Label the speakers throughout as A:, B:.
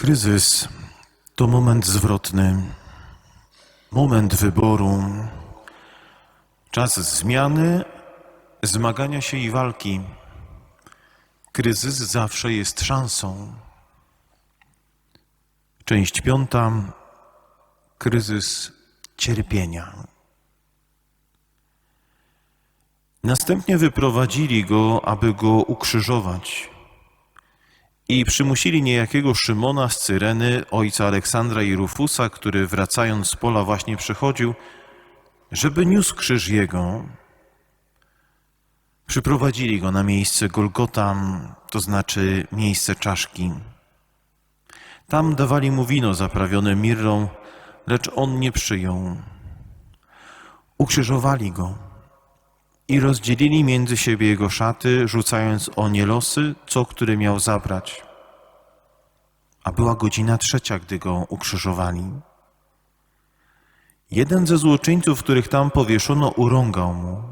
A: Kryzys to moment zwrotny, moment wyboru, czas zmiany, zmagania się i walki. Kryzys zawsze jest szansą. Część piąta. Kryzys cierpienia. Następnie wyprowadzili go, aby go ukrzyżować. I przymusili niejakiego Szymona z Cyreny, ojca Aleksandra i Rufusa, który wracając z pola właśnie przychodził, żeby niósł krzyż jego. Przyprowadzili go na miejsce Golgota, to znaczy miejsce czaszki. Tam dawali mu wino zaprawione mirrą, lecz on nie przyjął. Ukrzyżowali go i rozdzielili między siebie jego szaty, rzucając o nie losy, co który miał zabrać. A była godzina trzecia, gdy go ukrzyżowali. Jeden ze złoczyńców, których tam powieszono, urągał mu.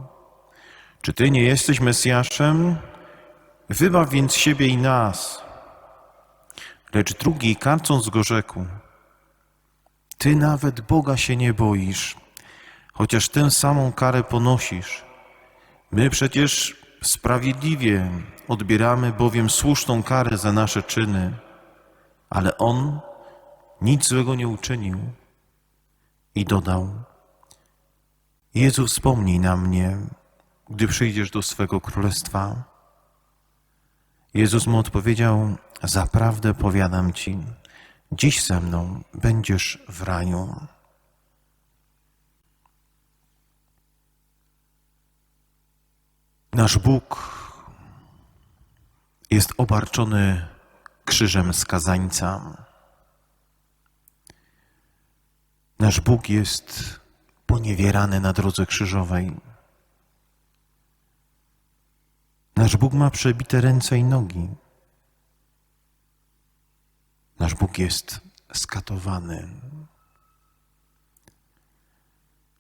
A: Czy ty nie jesteś Mesjaszem? Wybaw więc siebie i nas. Lecz drugi, karcąc go, rzekł: Ty nawet Boga się nie boisz, chociaż tę samą karę ponosisz. My przecież sprawiedliwie odbieramy bowiem słuszną karę za nasze czyny, ale on nic złego nie uczynił. I dodał: Jezu, wspomnij na mnie, gdy przyjdziesz do swego królestwa. Jezus mu odpowiedział: Zaprawdę powiadam ci, dziś ze mną będziesz w raju. Nasz Bóg jest obarczony krzyżem skazańca. Nasz Bóg jest poniewierany na drodze krzyżowej. Nasz Bóg ma przebite ręce i nogi. Nasz Bóg jest skatowany.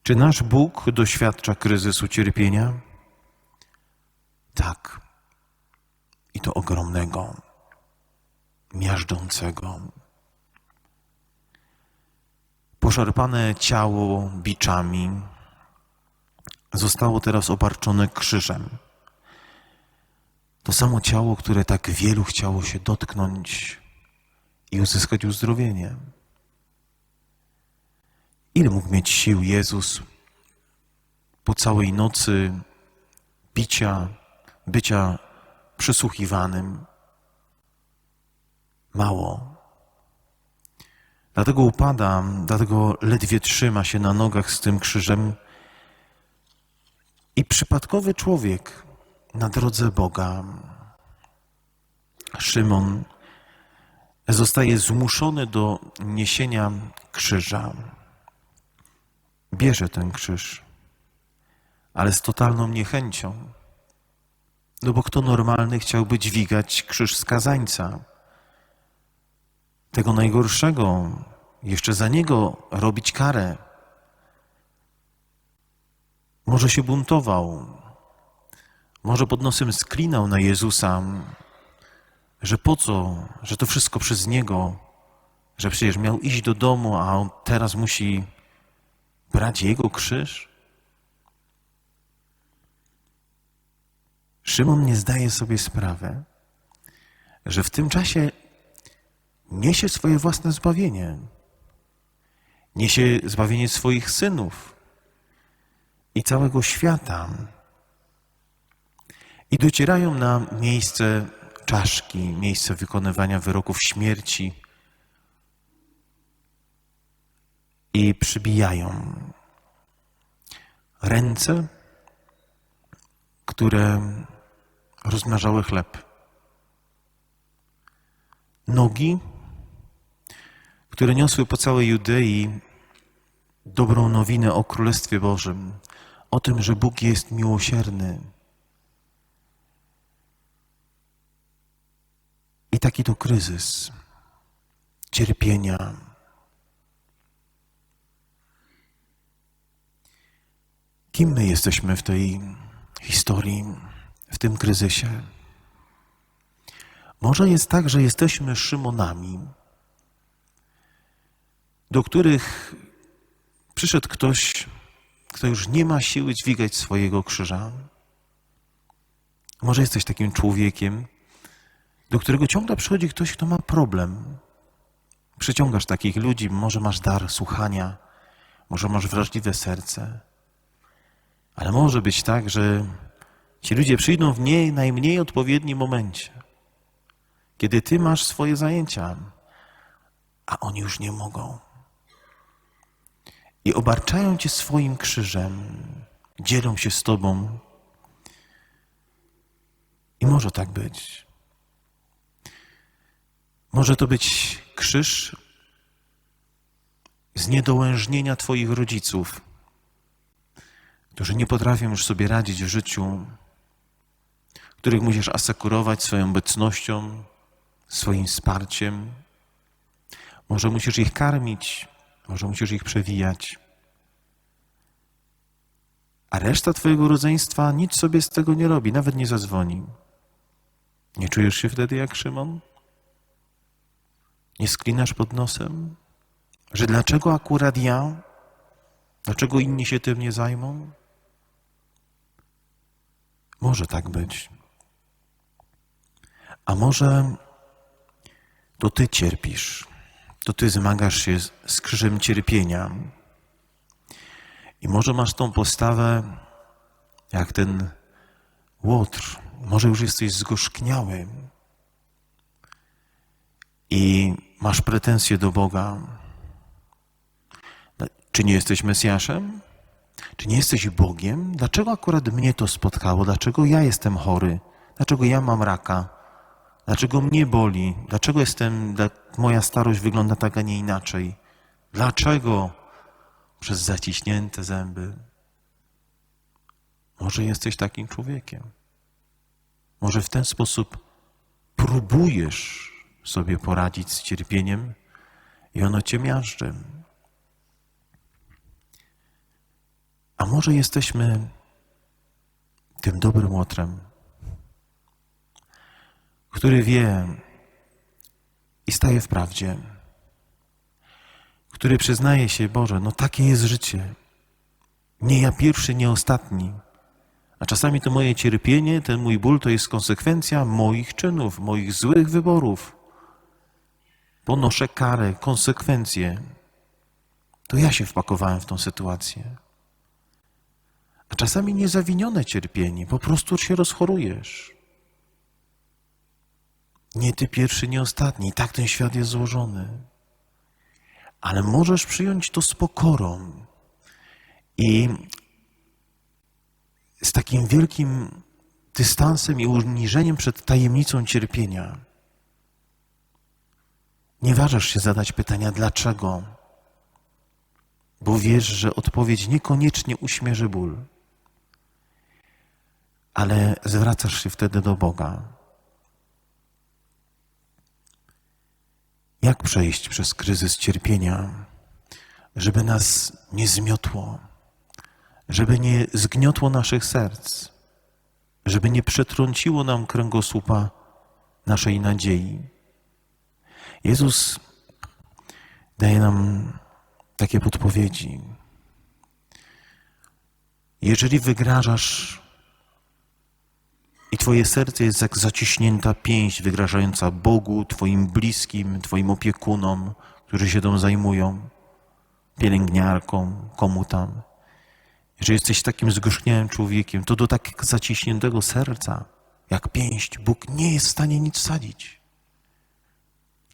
A: Czy nasz Bóg doświadcza kryzysu cierpienia? Tak. I to ogromnego, miażdżącego. Poszarpane ciało biczami zostało teraz obarczone krzyżem. To samo ciało, które tak wielu chciało się dotknąć i uzyskać uzdrowienie. Ile mógł mieć sił Jezus po całej nocy bicia, bycia przesłuchiwanym? Mało. Dlatego upada, dlatego ledwie trzyma się na nogach z tym krzyżem. I przypadkowy człowiek na drodze Boga, Szymon, zostaje zmuszony do niesienia krzyża. Bierze ten krzyż, ale z totalną niechęcią. No bo kto normalny chciałby dźwigać krzyż skazańca? Tego najgorszego, jeszcze za niego robić karę. Może się buntował, może pod nosem sklinał na Jezusa, że po co, że to wszystko przez niego, że przecież miał iść do domu, a on teraz musi brać jego krzyż? Szymon nie zdaje sobie sprawy, że w tym czasie niesie swoje własne zbawienie, niesie zbawienie swoich synów i całego świata. I docierają na miejsce czaszki, miejsce wykonywania wyroków śmierci i przybijają ręce, które rozmnażały chleb, nogi, które niosły po całej Judei dobrą nowinę o Królestwie Bożym, o tym, że Bóg jest miłosierny. I taki to kryzys cierpienia. Kim my jesteśmy w tej historii, w tym kryzysie? Może jest tak, że jesteśmy Szymonami, do których przyszedł ktoś, kto już nie ma siły dźwigać swojego krzyża. Może jesteś takim człowiekiem, do którego ciągle przychodzi ktoś, kto ma problem. Przyciągasz takich ludzi, może masz dar słuchania, może masz wrażliwe serce, ale może być tak, że ci ludzie przyjdą w nie najmniej odpowiednim momencie, kiedy ty masz swoje zajęcia, a oni już nie mogą. I obarczają cię swoim krzyżem, dzielą się z tobą. I może tak być. Może to być krzyż zniedołężnienia Twoich rodziców, którzy nie potrafią już sobie radzić w życiu, których musisz asekurować swoją obecnością, swoim wsparciem. Może musisz ich karmić, może musisz ich przewijać. A reszta Twojego rodzeństwa nic sobie z tego nie robi, nawet nie zadzwoni. Nie czujesz się wtedy jak Szymon? Nie sklinasz pod nosem? Że dlaczego akurat ja? Dlaczego inni się tym nie zajmą? Może tak być. A może to ty cierpisz, to ty zmagasz się z- krzyżem cierpienia. I może masz tą postawę jak ten łotr. Może już jesteś zgorzkniały i masz pretensje do Boga. Czy nie jesteś Mesjaszem? Czy nie jesteś Bogiem? Dlaczego akurat mnie to spotkało? Dlaczego ja jestem chory? Dlaczego ja mam raka? Dlaczego mnie boli? Dlaczego jestem, moja starość wygląda tak, a nie inaczej? Dlaczego? Przez zaciśnięte zęby. Może jesteś takim człowiekiem. Może w ten sposób próbujesz sobie poradzić z cierpieniem i ono cię miażdży. A może jesteśmy tym dobrym łotrem, który wie i staje w prawdzie, który przyznaje się, Boże, no takie jest życie. Nie ja pierwszy, nie ostatni. A czasami to moje cierpienie, ten mój ból to jest konsekwencja moich czynów, moich złych wyborów. Ponoszę karę, konsekwencje. To ja się wpakowałem w tą sytuację. A czasami niezawinione cierpienie, po prostu się rozchorujesz. Nie ty pierwszy, nie ostatni. Tak ten świat jest złożony. Ale możesz przyjąć to z pokorą i z takim wielkim dystansem i uniżeniem przed tajemnicą cierpienia. Nie ważysz się zadać pytania dlaczego, bo wiesz, że odpowiedź niekoniecznie uśmierzy ból, ale zwracasz się wtedy do Boga. Jak przejść przez kryzys cierpienia, żeby nas nie zmiotło, żeby nie zgniotło naszych serc, żeby nie przetrąciło nam kręgosłupa naszej nadziei? Jezus daje nam takie podpowiedzi. Jeżeli wygrażasz i Twoje serce jest jak zaciśnięta pięść wygrażająca Bogu, Twoim bliskim, Twoim opiekunom, którzy się tą zajmują, pielęgniarkom, komu tam. Jeżeli jesteś takim zgorzkniałym człowiekiem, to do tak zaciśniętego serca, jak pięść, Bóg nie jest w stanie nic wsadzić.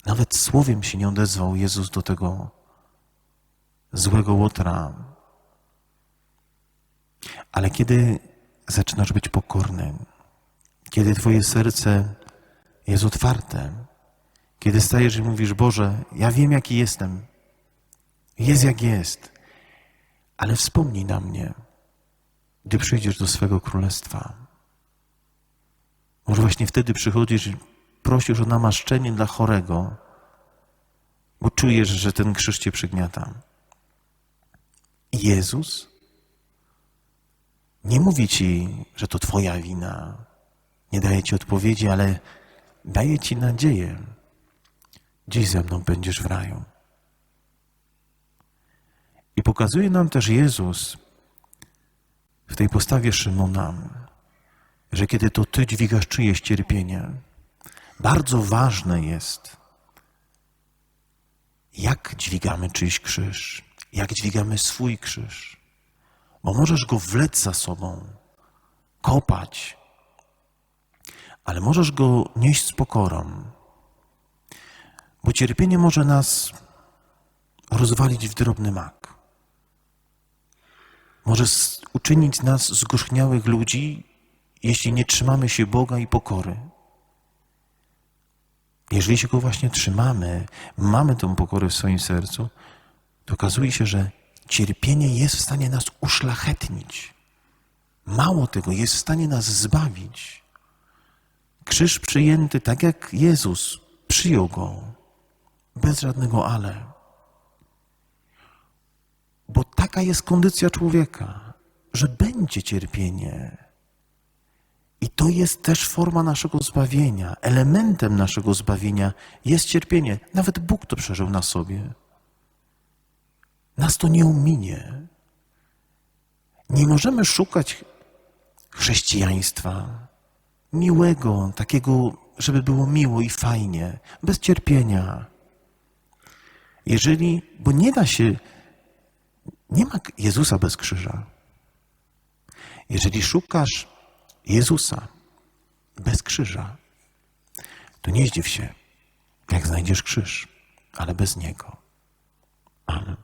A: Nawet słowiem się nie odezwał Jezus do tego złego łotra. Ale kiedy zaczynasz być pokornym, kiedy Twoje serce jest otwarte, kiedy stajesz i mówisz: Boże, ja wiem, jaki jestem, jest jak jest, ale wspomnij na mnie, gdy przyjdziesz do swego królestwa. Może właśnie wtedy przychodzisz i prosisz o namaszczenie dla chorego, bo czujesz, że ten krzyż cię przygniata. Jezus nie mówi ci, że to twoja wina, nie daje ci odpowiedzi, ale daje ci nadzieję. Dziś ze mną będziesz w raju. I pokazuje nam też Jezus w tej postawie Szymona, że kiedy to Ty dźwigasz czyjeś cierpienie, bardzo ważne jest, jak dźwigamy czyjś krzyż, jak dźwigamy swój krzyż. Bo możesz go wlec za sobą, kopać, ale możesz go nieść z pokorą. Bo cierpienie może nas rozwalić w drobny mak. Może uczynić nas zgorzchniałych ludzi, jeśli nie trzymamy się Boga i pokory. Jeżeli się go właśnie trzymamy, mamy tą pokorę w swoim sercu, to okazuje się, że cierpienie jest w stanie nas uszlachetnić. Mało tego, jest w stanie nas zbawić. Krzyż przyjęty tak jak Jezus przyjął go, bez żadnego ale. Bo taka jest kondycja człowieka, że będzie cierpienie. I to jest też forma naszego zbawienia. Elementem naszego zbawienia jest cierpienie. Nawet Bóg to przeżył na sobie. Nas to nie ominie. Nie możemy szukać chrześcijaństwa miłego, takiego, żeby było miło i fajnie, bez cierpienia. Jeżeli, bo nie da się, nie ma Jezusa bez krzyża. Jeżeli szukasz Jezusa bez krzyża, to nie zdziw się, jak znajdziesz krzyż, ale bez Niego. Amen.